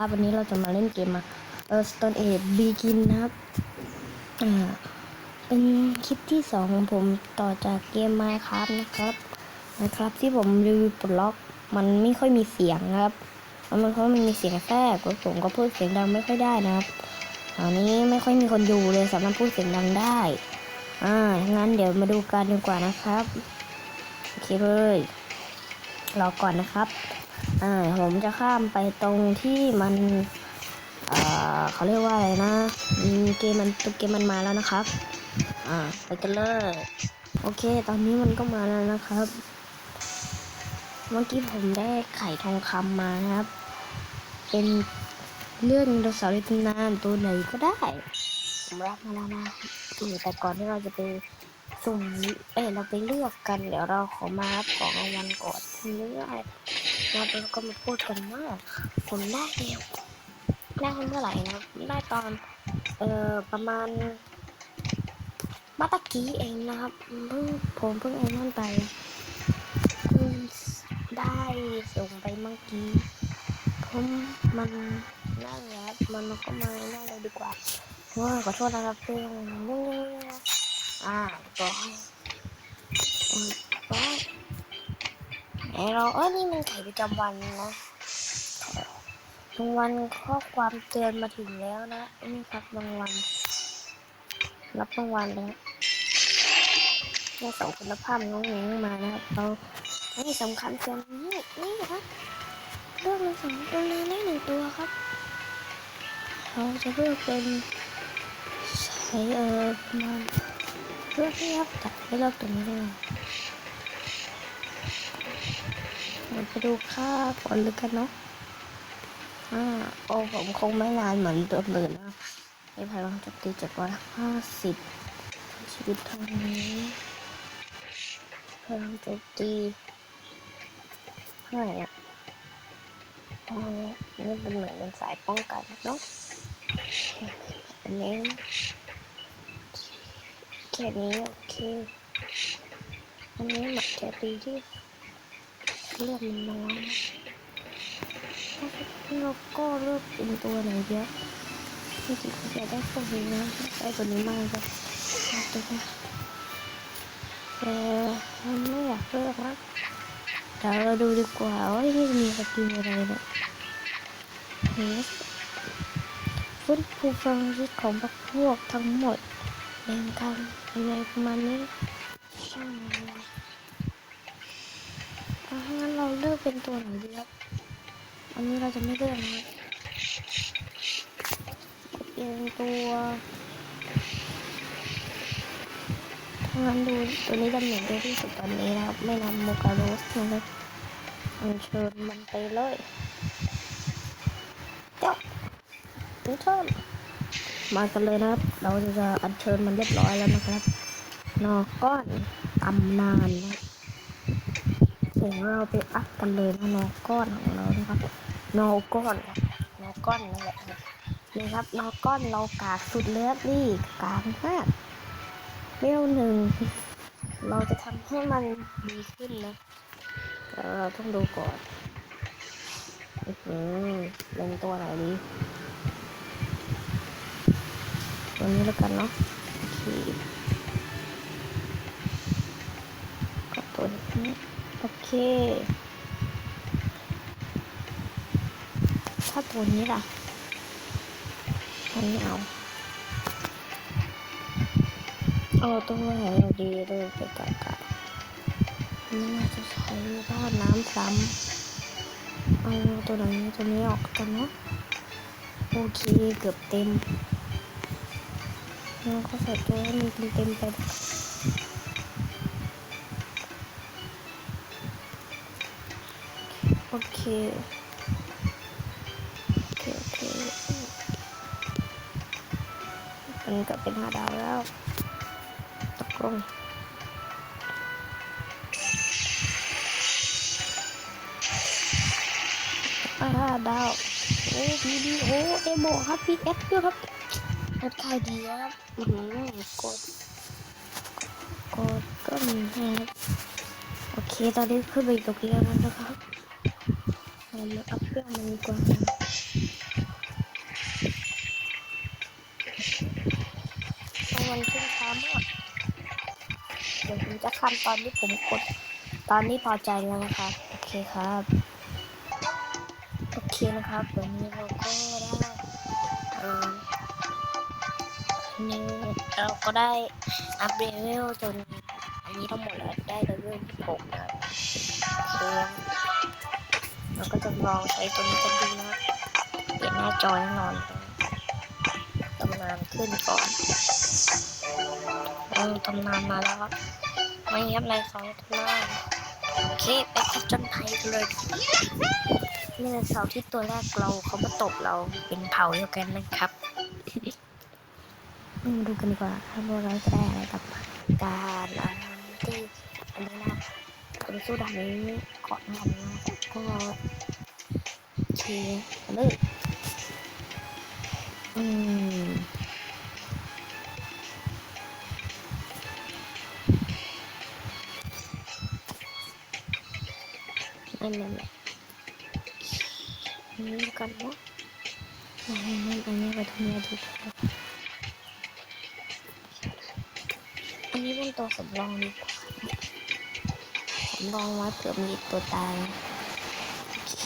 ครับวันนี้เราจะมาเล่นเกมมาเออ Stone Age Begin นะครับอ่าเป็นคลิปที่สองของผมต่อจากเกม Minecraft นะครับ Minecraft ที่ผมรีวิวปล็อก มันไม่ค่อยมีเสียงครับมันเพราะมันมีเสียงแทรกแล้วผมก็พูดเสียงดังไม่ค่อยได้นะครับตอนนี้ไม่ค่อยมีคนอยู่เลยสามารถพูดเสียงดังได้อ่างั้นเดี๋ยวมาดูกันดีกว่านะครับโอเคเลยรอก่อนนะครับ อ่าผมจะข้ามไปตรงที่มันเอ่อเขาเรียกว่าอะไรนะเกมมันตัวเกมมันมาแล้วนะครับ อ่าไปกันเลยโอเค ตอนนี้มันก็มาแล้วนะครับ เมื่อกี้ผมได้ไข่ทองคำมานะครับ เป็นเรื่องดโนเสาร์ในตนานตัวไหนก็ได้ผมรับมาแล้วนะอืมแต่ก่อนที่เราจะไปสุ่มเอ้เราไปเลือกกัน เดี๋ยวเราขอมารับของรางวัลก่อนทีนี้อะไร เราก็มาพูดกันว่าผมได้เนี่ยได้เมื่อไหร่นะได้ตอนเอ่อประมาณมาตะกี้เองนะครับเพิ่งผมเพิ่งไอ้นั่นไปเพิ่งได้ส่งไปเมื่อกี้ผมมันนั่นแหละมันก็มานั่นเลยดีกว่าว่าขอโทษนะครับเพื่อนนี่อ่าบอ เราเออนี่มันไข่ประจำวันนะรางวัลข้อความเตือนมาถึงแล้วนะ นี่ครับรางวัลรับรางวัลแล้วได้สองคุณภาพน้องหญิงมานะครับเราอันนี้สำคัญเกินนี่นี่ครับเลือกมาสองตัวนี้ได้หนึ่งตัวครับเราจะเลือกเป็นใช้เออมาณเลือกที่ครับจัดไม่เลือกตัวนี้เลย เราไปดูค่าก่อนลยกันเนาะอ่าโอ้ผมคงไม่นานเหมือนตัวอื่นนะไอ้พลังโจมตีเจ็ดร้อยห้าสิบชีวิตเท่านี้พลังโจมตีเท่าไหร่อะอ๋อนี่เป็นเหมือนเป็นสายป้องกันเนาะอันนี้แค่นี้โอเคอันนี้หมัดแค่ตีที่ เลือดมันน้อยแล้วก็เลือกเป็นตัวไหนเยอะจริงๆอยากได้พวกนี้นะได้ตัวนี้มากเลยตัวนี้แต่มันไม่อยากเลือกนะเดี๋ยวเราดูดีกว่าว่าที่มีสกิลอะไรเนี่ยเฮสฟื้นฟูพลังชีวิตของพวกพวกทั้งหมดแบ่งกันอะไรประมาณนี้ เลือกเป็นตัวไหนดีครับอันนี้เราจะไม่เลือกนะครับเป็นตัวถ้างั้นดูตัวนี้ดำเหนินเยอะที่สุดตอนนี้นะครับ ไม่นำโมกาโรสนะครับอัญเชิญมันไปเลยเจ้าดูเชิญมากันเลยนะครับ เราจะอัญเชิญมันเรียบร้อยแล้วนะครับนอก้อนตำนานนะครับ ดี๋ยวเราไปอัพกันเลยนะนอก้อนของเรานะครับนอก้อนนอก้อนนั่นแหละนี่ครับนอก้อนเรากากสุดเลยครับนี่กากมากเวหนึ่งเราจะทำให้มันดีขึ้นนะเราต้องดูก่อนอื้อหือเล่นตัวไหนดีตัวนี้แล้วกันเนาะโอเคก็ตัวนี้ โอเค ถ้าตัวนี้ล่ะอันนี้เอา เอาตัวไหนเราดีเลยไปกะกะนี่น่าจะใช้ท่าน้ำซ้ำเอาตัวไหนตัวนี้ออกกันเนาะโอเคเกือบเต็มเราก็ใส่ตัวให้มันเต็มๆไป โอเคโอเคโอเคมันก็เป็นห้าดาวแล้วตกลงไปห้าดาวโอ้ดีดีโอ้เอโบครับพีเอสด้วยครับรถขายดีครับอือกดกดก็มีนะครับโอเคตอนนี้ขึ้นไปตกเรียนแล้วนะครับ เรามาอัพเครื่องมันดีกว่าเพราะมันขึ้นช้ามากเดี๋ยวผมจะข้ามตอนที่ผมกด ตอนนี้พอใจแล้วนะคะโอเคครับ โอเคนะครับเดี๋ยนี้เราก็ได้อ่านี่เราก็ได้อัพเลเวลจนอันนี้ทั้งหมดแล้วได้เลเวลที่6นะเพื่ เราก็จะลองใช้ตัวนี้กันดูนะเปลี่ยนหน้าจอแน่นอนตำนานขึ้นก่อนเออตำนานมาแล้วครับไม่ยับไรสองตำนานโอเคไปพัจนภัยกันเลยนี่เสาที่ตัวแรกเราเขามาตบเราเป็นเผาเดียวกันนะครับมาดูกันดีกว่าครับว่าเราจะได้อะไรกับการ สู้ด่านนี้กาะนอนนะครับก็โอเคเอาเลยอืมไม่ไม่ไม่อันนี้กันเนาะอันนี้อันนี้ไปทำอะไรดีครับอันนี้เป็นตัวสำรองดีกว่า สำรองไว้เผื่อมีตัวตายโอเค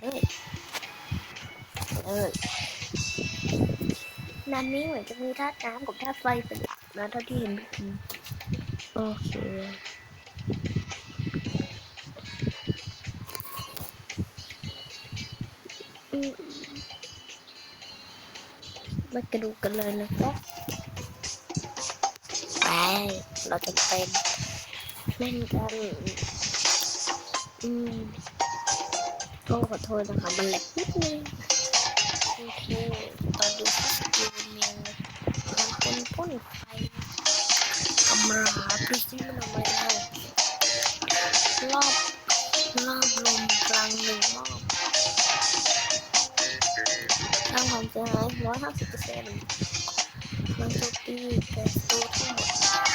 เอ้ยเอ้ยนันนี้เหมือนจะมีธาตุน้ำกับธาตุไฟเป็นหลักนะเท่าที่เห็นเมื่อกี้โอเคอืมมากระดูกกันเลยนะครับไปเราจะเป็น เล่นกันอืมโอ้ขอโทษนะคะมันแหลกนิดนึงโอเคตอนดูที่สกิลเมียงมันเป็นพ่นไฟกำราดูซิมันเอาไว้ได้รอบรอบลมกลางหนึ่งรอบสร้างความเสียหายร้อยห้าสิบเปอร์เซ็นต์มันโจมตีแต่ตัวทั้งหมด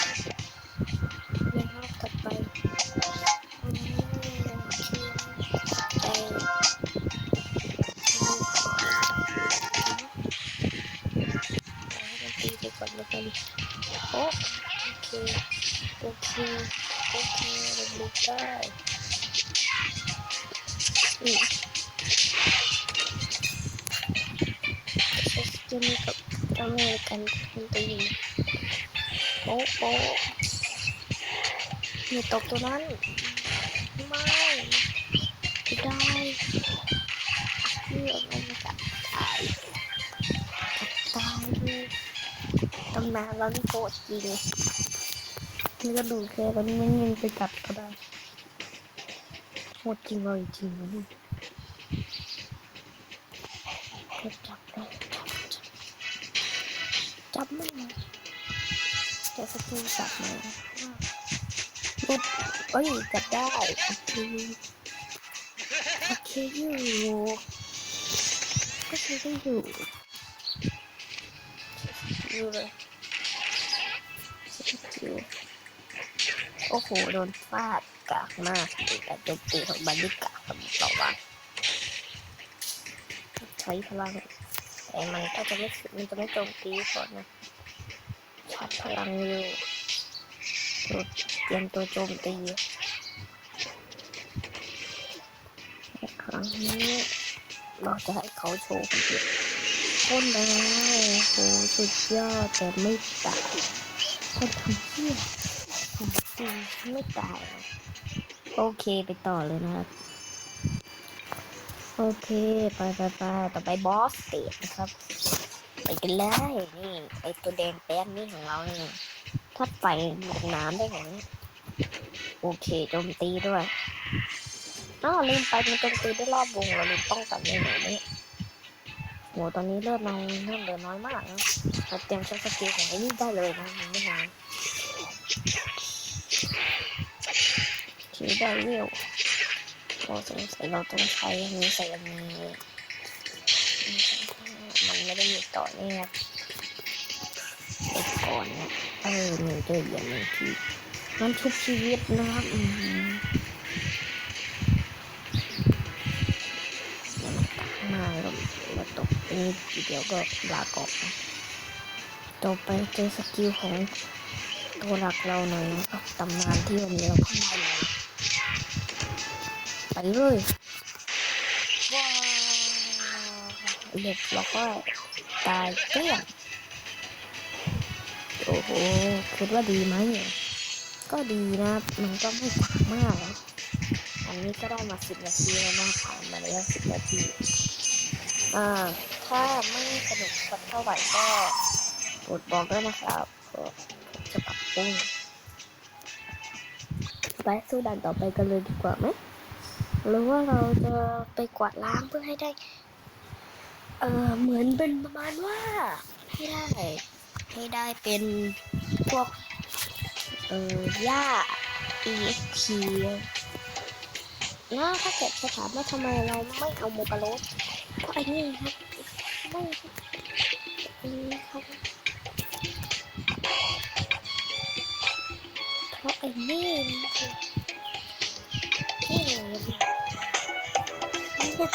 เคโอเคโอเคเราลุกได้อืมใช้สกิลนี้กับทำให้กันเป็นตัวยิงโป๊ะโป๊ะอย่าตบตัวนั้นไม่ได้เพื่อมันจะตายตายเลยตำนานเรานี่โคตรจริง นี่ก็ดูแค่แล้วนี่ไม่ยิงไปกัดก็ได้โคตรจริงเลยจริงนะนี่จับได้จับจับจับม่ได้แต่สกิลจับมาลุดเอ้ยจับได้โอเคโอเคอยู่ก็ใช้ได้อยู่อยู่เลยสกิล โอ้โห โดนฟาดกากมากแต่โจมตีของบันดิกากกับเราว่าใช้พลังแต่มันก็จะไม่มันจะไม่โจมตีก่อนนะชาร์จพลังอยู่เตรียมตัวโจมตีครั้งนี้เราจะให้เขาโชว์คนเดียวพ้นแล้วโหสุดยอดแต่ไม่ตายคนทำเที่ย ริงไม่ตาย โอเคไปต่อเลยนะครับ โอเค ไปไปไปต่อไปบอสเตจนะครับ ไปกันเลยนี่ไอตัวแดงแป้นนี่ของเรานี่ถ้าไปลงน้ำได้ไงโอเคโจมตีด้วยอ้าวลืมไปมันโจมตีได้รอบวงเราลืมป้องกันไม่หนูนี่โหตอนนี้เลือดเราเริ่มเหลือน้อยมากนะเราเตรียมใช้สกิลของไอ้นี่ได้เลยนะไม่นาน ถือได้เร็วโอ้สงสัยเราต้องใช้อันนี้ใส่อันนี้มันไม่ได้อยู่ต่อเนี่ยไปก่อนนะเออหนึ่งตัวอย่างหนึ่งทีมันชุบชีวิตนะครับมาแล้วมาตกอันนี้ทีเดียวก็ลากออกนะต่อไปเจอสกิลของตัวหลักเราหน่อยนะครับตำนานที่วันนี้เราเข้ามาเลยไป เลยว้าวเรียบร้อยตายเกลี้ยงโอ้โหคิดว่าดีไหมเนี่ยก็ดีนะมันก็ไม่ต่างมาก อันนี้ก็ได้มาสิบนาทีแล้วนะผ่านมาแล้วสิบนาทีอ่าถ้าไม่สนุกสักเท่าไหร่ก็กดบอกด้วยนะครับผมจะปรับปรุงไปสู้ด่านต่อไปกันเลยดีกว่าไหม หรือว่าเราจะไปกวาดล้างเพื่อให้ได้ เออเหมือนเป็นประมาณว่า ให้ได้ ให้ได้เป็นพวก เออหญ้า EXP นะถ้าเกิดจะถามว่าทำไมเราไม่เอาโมกาโรสก็ไอ้นี่ครับไม่อันนี้ครับเพราะไอ้นี่นะครั นี่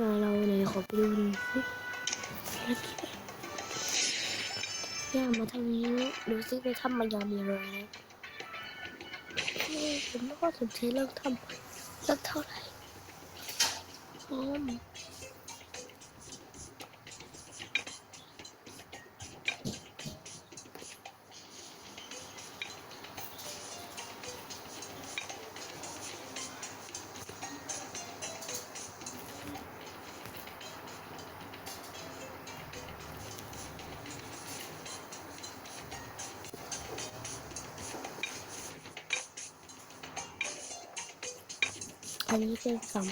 นาเราเลยขอไปดูหน่อยสิแล้วที่ย่ามาทางนี้ดูซิไปทำมายามีอะไรนะผมไม่ค่อยสนใจเรื่องทำสักเท่าไหร่อืม อันนี้เป็นสำ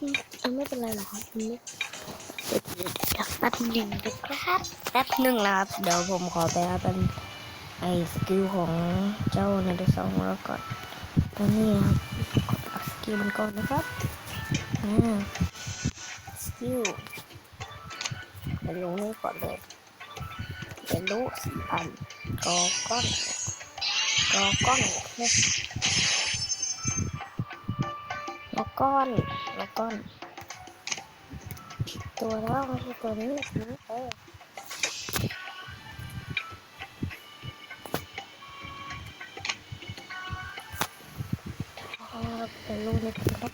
อืมอันไม่เป็นไรหรอกครับอันนี้เดี๋ยวแป๊บหนึ่งนะครับแป๊บหนึ่งนะครับ เดี๋ยวผมขอไปเอาเป็นไอสกิลของเจ้าในเดซองแล้วก่อนตัวนี้ครับขอสกิลมันก่อนนะครับอ่าสกิลไปลงนี่ก่อนเลย เรียนรู้สี่พันกอก้อนกอก้อนเนี่ยแล้วก้อนแล้วก้อน ตัวแล้วไม่ใช่ตัวนี้นะเออเรียนรู้นี่กันครับ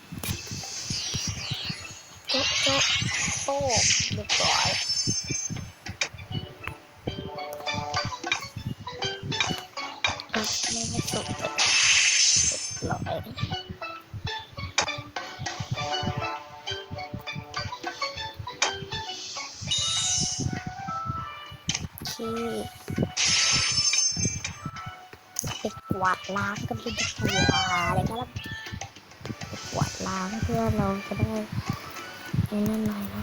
โจ๊ะโจ๊ะโป๊ะเรียบร้อย รียบร้อยโอเคไปกวาดล้างกันเป็นตัวเลยครับไปกวาดล้างเพื่อเราจะได้ไอ้นั่นหน่อยนะ